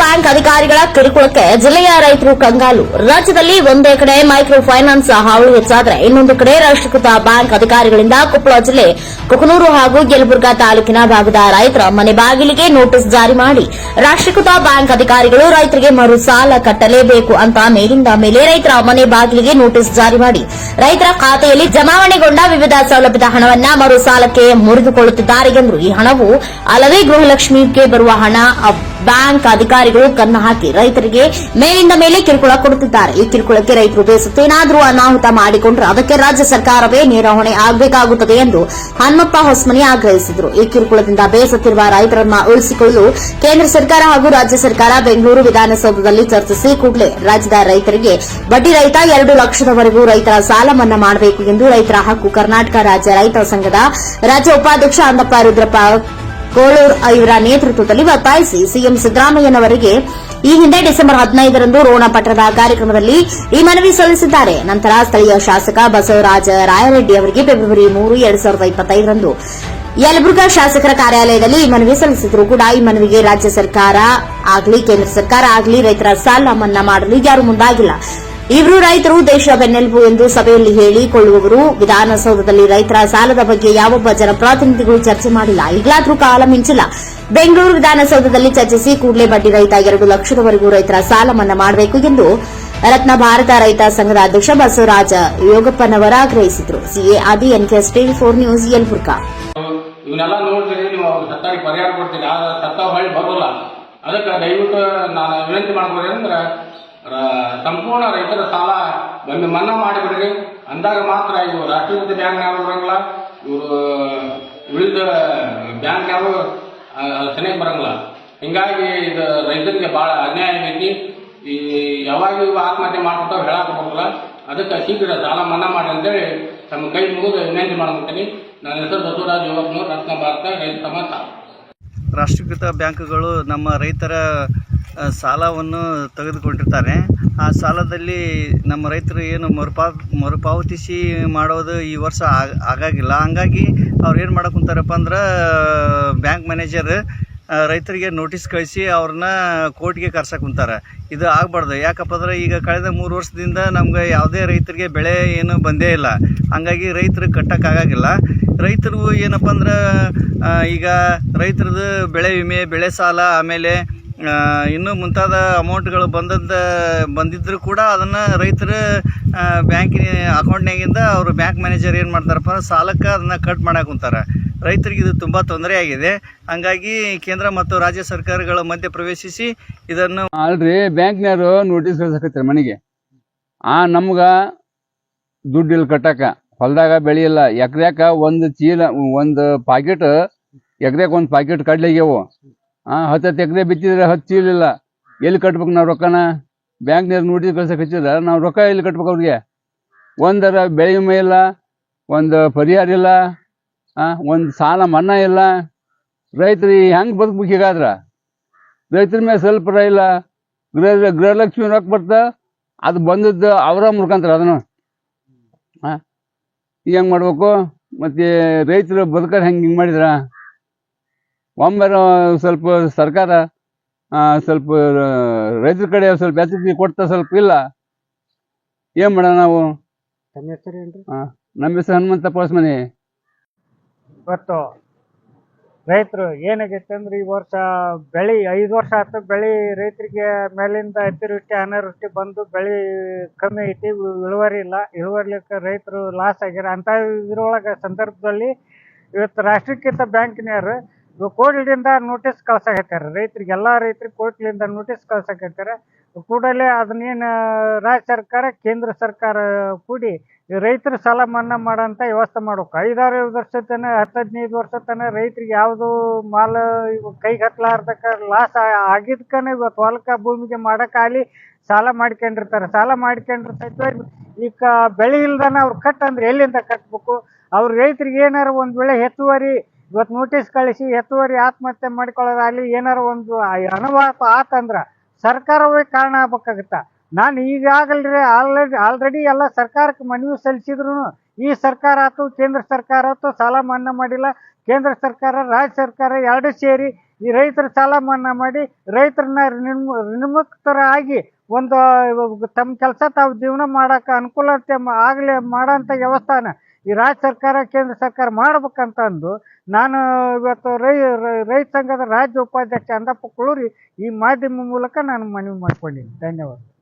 Bank ಅಧಿಕಾರಿಗಳ ಕಿರುಕುಳಕ್ಕೆ ಜಿಲ್ಲೆಯ ರೈತರು ಕಂಗಾಲು. ರಾಜ್ಯದಲ್ಲಿ ಒಂದೇ ಕಡೆ ಮೈಕ್ರೋ ಫೈನಾನ್ಸ್ ಹಾವಳಿ ಹೆಚ್ಚಾದರೆ ಇನ್ನೊಂದು ಕಡೆ ರಾಷ್ಟ್ರೀಕೃತ ಬ್ಯಾಂಕ್ ಅಧಿಕಾರಿಗಳಿಂದ ಕೊಪ್ಪಳ ಜಿಲ್ಲೆ ಕುಕನೂರು ಹಾಗೂ ಯಲಬುರ್ಗಾ ತಾಲೂಕಿನ ಭಾಗದ ರೈತರ ಮನೆ ಬಾಗಿಲಿಗೆ ನೋಟಿಸ್ ಜಾರಿ ಮಾಡಿ, ರಾಷ್ಟ್ರೀಕೃತ ಬ್ಯಾಂಕ್ ಅಧಿಕಾರಿಗಳು ರೈತರಿಗೆ ಮರು ಸಾಲ ಕಟ್ಟಲೇಬೇಕು ಅಂತ ಮೇಲಿಂದ ಮೇಲೆ ರೈತರ ಮನೆ ಬಾಗಿಲಿಗೆ ನೋಟಿಸ್ ಜಾರಿ ಮಾಡಿ, ರೈತರ ಖಾತೆಯಲ್ಲಿ ಜಮಾವಣೆಗೊಂಡ ವಿವಿಧ ಸೌಲಭ್ಯದ ಹಣವನ್ನ ಮರು ಸಾಲಕ್ಕೆ ಮುರಿದುಕೊಳ್ಳುತ್ತಿದ್ದಾರೆ ಎಂದರು ಈ ಹಣವು ಅಲ್ಲದೆ ಗೃಹಲಕ್ಷ್ಮಿಗೆ ಬರುವ ಹಣ ಬ್ಯಾಂಕ್ ಅಧಿಕಾರಿಗಳು ಕನ್ನ ಹಾಕಿ ರೈತರಿಗೆ ಮೇಲಿಂದ ಮೇಲೆ ಕಿರುಕುಳ ಕೊಡುತ್ತಿದ್ದಾರೆ. ಈ ಕಿರುಕುಳಕ್ಕೆ ರೈತರು ಬೇಸತ್ತೇನಾದರೂ ಅನಾಹುತ ಮಾಡಿಕೊಂಡ್ರೆ ಅದಕ್ಕೆ ರಾಜ್ಯ ಸರ್ಕಾರವೇ ನೇರ ಹೊಣೆ ಆಗಬೇಕಾಗುತ್ತದೆ ಎಂದು ಹನುಮಪ್ಪ ಹೊಸ್ಮನಿ ಆಗ್ರಹಿಸಿದರು. ಈ ಕಿರುಕುಳದಿಂದ ಬೇಸತ್ತಿರುವ ರೈತರನ್ನ ಉಳಿಸಿಕೊಳ್ಳಲು ಕೇಂದ್ರ ಸರ್ಕಾರ ಹಾಗೂ ರಾಜ್ಯ ಸರ್ಕಾರ ಬೆಂಗಳೂರು ವಿಧಾನಸೌಧದಲ್ಲಿ ಚರ್ಚಿಸಿ ಕೂಡಲೇ ರಾಜ್ಯದ ರೈತರಿಗೆ ಬಡ್ಡಿ ರಹಿತ ಎರಡು ಲಕ್ಷದವರೆಗೂ ರೈತರ ಸಾಲ ಮನ್ನಾ ಮಾಡಬೇಕು ಎಂದು ರೈತರ ಹಕ್ಕು ಕರ್ನಾಟಕ ರಾಜ್ಯ ರೈತ ಸಂಘದ ರಾಜ್ಯ ಉಪಾಧ್ಯಕ್ಷ ಅಂದಪ್ಪ ರುದ್ರಪ್ಪ ಕೋಳೂರ್ ಇವರ ನೇತೃತ್ವದಲ್ಲಿ ಒತ್ತಾಯಿಸಿ ಸಿಎಂ ಸಿದ್ದರಾಮಯ್ಯನವರಿಗೆ ಈ ಹಿಂದೆ ಡಿಸೆಂಬರ್ ಹದಿನೈದರಂದು ರೋಣ ಪಟ್ಟಣದ ಕಾರ್ಯಕ್ರಮದಲ್ಲಿ ಈ ಮನವಿ ಸಲ್ಲಿಸಿದ್ದಾರೆ. ನಂತರ ಸ್ಥಳೀಯ ಶಾಸಕ ಬಸವರಾಜ ರಾಯರೆಡ್ಡಿ ಅವರಿಗೆ ಫೆಬ್ರವರಿ ಮೂರು, ಎರಡ್ ಸಾವಿರದ ಇಪ್ಪತ್ತೈದರಂದು ಯಲಬುರ್ಗಾ ಶಾಸಕರ ಕಾರ್ಯಾಲಯದಲ್ಲಿ ಈ ಮನವಿ ಸಲ್ಲಿಸಿದ್ರು. ಕೂಡ ಈ ಮನವಿಗೆ ರಾಜ್ಯ ಸರ್ಕಾರ ಆಗಲಿ, ಕೇಂದ್ರ ಸರ್ಕಾರ ಆಗಲಿ ರೈತರ ಸಾಲ ಮನ್ನಾ ಮಾಡಲು ಯಾರು ಮುಂದಾಗಿಲ್ಲ. ಇವರು ರೈತರು ದೇಶ ಬೆನ್ನೆಲುಬು ಎಂದು ಸಭೆಯಲ್ಲಿ ಹೇಳಿಕೊಳ್ಳುವವರು. ವಿಧಾನಸೌಧದಲ್ಲಿ ರೈತರ ಸಾಲದ ಬಗ್ಗೆ ಯಾವೊಬ್ಬ ಜನಪ್ರತಿನಿಧಿಗಳು ಚರ್ಚೆ ಮಾಡಿಲ್ಲ. ಈಗಲಾದರೂ ಕಾಲ ಮಿಂಚಿಲ್ಲ. ಬೆಂಗಳೂರು ವಿಧಾನಸೌಧದಲ್ಲಿ ಚರ್ಚಿಸಿ ಕೂಡಲೇ ಬಡ್ಡಿ ರಹಿತ ಎರಡು ಲಕ್ಷದವರೆಗೂ ರೈತರ ಸಾಲ ಮನ್ನಾ ಮಾಡಬೇಕು ಎಂದು ರತ್ನ ಭಾರತ ರೈತ ಸಂಘದ ಅಧ್ಯಕ್ಷ ಬಸವರಾಜ ಯೋಗಪ್ಪನವರ ಆಗ್ರಹಿಸಿದರು. ಸಿಎ ಆದಿ ಎನ್ಕೆಎಸ್ ಟಿವಿ ಫೋರ್ ನ್ಯೂಸ್ ಫುರ್ಕಾ ಇವನ್ನೆಲ್ಲ ನೋಡ್ರಿ ನೀವು ಸತ್ತಾಗಿ ಪರಿಹಾರ ಕೊಡ್ತೀರಿ. ಆ ಸತ್ತ ಹೊಳ್ಳಿ ಬರೋಲ್ಲ. ಅದಕ್ಕೆ ದಯವಿಟ್ಟು ನಾನು ವಿನಂತಿ ಮಾಡ್ಬೋದು ಅಂದ್ರೆ ರ- ಸಂಪೂರ್ಣ ರೈತರ ಸಾಲ ಬಂದು ಮನ್ನಾ ಮಾಡಿಬಿಡ್ರಿ. ಅಂದಾಗ ಮಾತ್ರ ಇವು ರಾಷ್ಟ್ರೀಕೃತ ಬ್ಯಾಂಕ್ನಾರು ಬರಂಗಿಲ್ಲ. ಇವರು ಉಳಿದ ಬ್ಯಾಂಕ್ನಾರು ಸನಿಯಕ್ಕೆ ಬರಂಗಿಲ್ಲ. ಹಿಂಗಾಗಿ ಇದು ರೈತರಿಗೆ ಭಾಳ ಅನ್ಯಾಯ ಆಗೈತಿ. ಈ ಯಾವಾಗ ಇವು ಆತ್ಮಹತ್ಯೆ ಮಾಡ್ಕೊತಾವ ಹೇಳಕ್ಕೆ ಬರಲ್ಲ ಅದಕ್ಕೆ ಶೀಘ್ರ ಸಾಲ ಮನ್ನಾ ಮಾಡಿ ಅಂತೇಳಿ ತಮ್ಮ ಕೈ ಮುಗಿದು ವಿನಂತಿ ಮಾಡ್ಕೊತೀನಿ. ನನ್ನ ಹೆಸರು ಬಸವರಾಜ್ ಯುವಕ್ನೂರು, ರತ್ನ ಭಾರತ, ರೈತ ಸಮಾಜ. ರಾಷ್ಟ್ರೀಕೃತ ಬ್ಯಾಂಕ್ಗಳು ನಮ್ಮ ರೈತರ ಸಾಲವನ್ನು ತೆಗೆದುಕೊಂಡಿರ್ತಾರೆ. ಆ ಸಾಲದಲ್ಲಿ ನಮ್ಮ ರೈತರು ಏನು ಮರುಪಾ ಮರುಪಾವತಿಸಿ ಮಾಡೋದು ಈ ವರ್ಷ ಆಗ- ಆಗಾಗಿಲ್ಲ. ಹಂಗಾಗಿ ಅವ್ರು ಏನು ಮಾಡಕ್ಕೆ ಕುಂತಾರಪ್ಪ ಅಂದ್ರೆ, ಬ್ಯಾಂಕ್ ಮ್ಯಾನೇಜರ್ ರೈತರಿಗೆ ನೋಟಿಸ್ ಕಳಿಸಿ ಅವ್ರನ್ನ ಕೋರ್ಟ್ಗೆ ಕರ್ಸಕ್ಕೆ ಕುಂತಾರೆ. ಇದು ಆಗಬಾರ್ದು. ಯಾಕಪ್ಪ ಅಂದ್ರೆ ಈಗ ಕಳೆದ ಮೂರು ವರ್ಷದಿಂದ ನಮ್ಗೆ ಯಾವುದೇ ರೈತರಿಗೆ ಬೆಳೆ ಏನು ಬಂದೇ ಇಲ್ಲ. ಹಂಗಾಗಿ ರೈತರು ಕಟ್ಟಕ್ಕಾಗಿಲ್ಲ ರೈತರು ಏನಪ್ಪ ಅಂದ್ರೆ ಈಗ ರೈತರದು ಬೆಳೆ ವಿಮೆ, ಬೆಳೆ ಸಾಲ, ಆಮೇಲೆ ಇನ್ನೂ ಮುಂತಾದ ಅಮೌಂಟ್ಗಳು ಬಂದದ್ದ ಬಂದಿದ್ದರೂ ಕೂಡ ಅದನ್ನು ರೈತರು ಬ್ಯಾಂಕಿನ ಅಕೌಂಟ್ನಾಗಿಂದ ಅವರು ಬ್ಯಾಂಕ್ ಮ್ಯಾನೇಜರ್ ಏನು ಮಾಡ್ತಾರಪ್ಪ ಸಾಲಕ್ಕೆ ಅದನ್ನು ಕಟ್ ಮಾಡಕ್ಕೆ ಕುಂತಾರೆ. ರೈತರಿಗೆ ಇದು ತುಂಬ ತೊಂದರೆ ಆಗಿದೆ. ಹಂಗಾಗಿ ಕೇಂದ್ರ ಮತ್ತು ರಾಜ್ಯ ಸರ್ಕಾರಗಳ ಮಧ್ಯೆ ಪ್ರವೇಶಿಸಿ ಇದನ್ನು ಅಲ್ರಿ ಬ್ಯಾಂಕ್ನವರು ನೋಟಿಸ್ ಕಳ್ಸಕತ್ತಾರೆ ಮನೆಗೆ. ಆ, ನಮ್ಗೆ ದುಡ್ಡು ಇಲ್ಲಿ ಕಟ್ಟಕ್ಕೆ ಹೊಲದಾಗ ಬೆಳೆಯಿಲ್ಲ ಎಕರೆಕ ಒಂದು ಚೀಲ, ಒಂದು ಪಾಕೆಟ್ ಒಂದ್ ಒಂದು ಪಾಕೆಟ್ ಕಡ್ಲಿಗ್ಯಾವು ಆ ಹತ್ತತ್ತು ಹತ್ತು ಎಕರೆ ಬಿತ್ತಿದ್ರೆ ಹತ್ತು ಚೀಲ ಇಲ್ಲ ಎಲ್ಲಿ ಕಟ್ಬೇಕು ನಾವು ರೊಕ್ಕನ? ಬ್ಯಾಂಕ್ನವ್ರು ನೋಡಿದ ಕಳ್ಸಕ್ಕೆ ಹಚ್ಚಿದ್ರೆ? ನಾವು ರೊಕ್ಕ ಎಲ್ಲಿ ಕಟ್ಬೇಕು ಅವ್ರಿಗೆ? ಒಂದರ ಬೆಳೆ ವಿಮೆ ಇಲ್ಲ, ಒಂದು ಪರಿಹಾರ ಇಲ್ಲ ಒಂದು ಸಾಲ ಮನ್ನಾ ಇಲ್ಲ. ರೈತರು ಹೆಂಗೆ ಬದುಕ್ಬೇಕು ಹೀಗಾದ್ರೆ ರೈತರ ಮೇಲೆ ಸ್ವಲ್ಪ ಇಲ್ಲ. ಗೃಹ, ಗೃಹಲಕ್ಷ್ಮಿ ರೊಕ್ಕ ಬರ್ತಾ, ಅದು ಬಂದದ್ದು ಅವರ ಮುರ್ಕಂತಾರೆ ಅದನ್ನು. ಹಾಂ ಹೆಂಗೆ ಮಾಡ್ಬೇಕು? ಮತ್ತು ರೈತರು ಬದುಕೋದು ಹೆಂಗೆ ಹಿಂಗೆ ಮಾಡಿದ್ರ? ಒಮ್ಮೆ ಸ್ವಲ್ಪ ಸರ್ಕಾರ ಸ್ವಲ್ಪ ರೈತರ ಕಡೆ ಸ್ವಲ್ಪ ಎಚ್ಚರಿಕೆ ಕೊಡ್ತಾ ಸ್ವಲ್ಪ ಇಲ್ಲ. ಏನು ಮಾಡೋಣ ನಾವು? ತಮ್ಮ ನಮ್ಮ ಹೆಸರು ಹನುಮಂತ ಪೋಸ್ ಮನೆ ಇವತ್ತು ರೈತರು ಏನಾಗೈತೆ ಅಂದ್ರೆ ಈ ವರ್ಷ ಬೆಳಿ ಐದು ವರ್ಷ ಆಯ್ತು ಬೆಳಿ ರೈತರಿಗೆ ಮೇಲಿಂದ ಅತಿವೃಷ್ಟಿ ಅನಾವೃಷ್ಟಿ ಬಂದು ಬೆಳಿ ಕಮ್ಮಿ ಐತಿ ಇಳು- ಇಳುವರಿ ಇಲ್ಲ. ಇಳುವರಿಲಿಕ್ಕೆ ರೈತರು ಲಾಸ್ ಆಗ್ಯಾರ ಅಂತ ಇದ್ರೊಳಗೆ ಸಂದರ್ಭದಲ್ಲಿ ಇವತ್ತು ರಾಷ್ಟ್ರೀಕೃತ ಬ್ಯಾಂಕಿನವರು ಕೋರ್ಟ್ಲಿಂದ ನೋಟಿಸ್ ಕಳ್ಸಕತ್ತಾರೆ ರೈತರಿಗೆ ಎಲ್ಲ ರೈತರಿಗೆ ಕೋರ್ಟ್ಲಿಂದ ನೋಟಿಸ್ ಕಳ್ಸಕತ್ತಾರೆ ಕೂಡಲೇ ಅದನ್ನೇನು ರಾಜ್ಯ ಸರ್ಕಾರ, ಕೇಂದ್ರ ಸರ್ಕಾರ ಕೂಡಿ ರೈತರು ಸಾಲ ಮನ್ನಾ ಮಾಡೋಂಥ ವ್ಯವಸ್ಥೆ ಮಾಡ್ಬೇಕು. ಐದಾರು ವರ್ಷ ತನ ಹತ್ತು ಹದಿನೈದು ವರ್ಷ ತನ ರೈತರಿಗೆ ಯಾವುದು ಮಾಲ ಕೈಗೆ ಹತ್ಲಾರ್ದಕ್ಕ ಲಾಸ್ ಆಗಿದ್ಕನೇ ಇವತ್ತು ಹೊಲಕ್ಕೆ ಭೂಮಿಗೆ ಮಾಡೋಕ್ಕಾಗಲಿ ಸಾಲ ಮಾಡ್ಕೊಂಡಿರ್ತಾರೆ. ಸಾಲ ಮಾಡ್ಕೊಂಡಿರ್ತೈತೆ ಈಗ ಬೆಳೆ ಇಲ್ದನ ಅವ್ರು ಕಟ್ ಅಂದ್ರೆ ಎಲ್ಲಿಂದ ಕಟ್ಬೇಕು? ಅವ್ರ ರೈತರಿಗೆ ಏನಾರ ಒಂದು ವೇಳೆ ಹೆಚ್ಚುವರಿ ಇವತ್ತು ನೋಟಿಸ್ ಕಳಿಸಿ ಹೆಚ್ಚುವರಿ ಆತ್ಮಹತ್ಯೆ ಮಾಡ್ಕೊಳ್ಳೋದಾಗಲಿ ಏನಾರ ಒಂದು ಅನುಭವ ಆತಂದ್ರ ಸರ್ಕಾರವೇ ಕಾರಣ ಆಗ್ಬೇಕಾಗತ್ತ? ನಾನು ಈಗಾಗಲ್ರಿ ಆಲ್ರೆಡಿ ಆಲ್ರೆಡಿ ಎಲ್ಲ ಸರ್ಕಾರಕ್ಕೆ ಮನವಿ ಸಲ್ಲಿಸಿದ್ರು ಈ ಸರ್ಕಾರ ಆಯ್ತು ಕೇಂದ್ರ ಸರ್ಕಾರ ಆಯ್ತು ಸಾಲ ಮನ್ನಾ ಮಾಡಿಲ್ಲ. ಕೇಂದ್ರ ಸರ್ಕಾರ, ರಾಜ್ಯ ಸರ್ಕಾರ ಎರಡು ಸೇರಿ ಈ ರೈತರ ಸಾಲ ಮನ್ನಾ ಮಾಡಿ ರೈತರನ್ನ ಋಣ- ಋಣಮುಕ್ತರಾಗಿ ಒಂದು, ತಮ್ಮ ಕೆಲಸ ತಾವು ಜೀವನ ಮಾಡಕ್ಕೆ ಅನುಕೂಲತೆ ಆಗಲಿ ಮಾಡೋಂಥ ವ್ಯವಸ್ಥಾನ ಈ ರಾಜ್ಯ ಸರ್ಕಾರ, ಕೇಂದ್ರ ಸರ್ಕಾರ ಮಾಡ್ಬೇಕಂತ ಅಂದು ನಾನು ಇವತ್ತು ರೈ, ರೈ- ರೈತ ಸಂಘದ ರಾಜ್ಯ ಉಪಾಧ್ಯಕ್ಷ ಅಂದಪ್ಪ ಕುಳೂರಿ ಈ ಮಾಧ್ಯಮ ಮೂಲಕ ನಾನು ಮನವಿ ಮಾಡ್ಕೊಂಡಿದ್ದೀನಿ ಧನ್ಯವಾದ.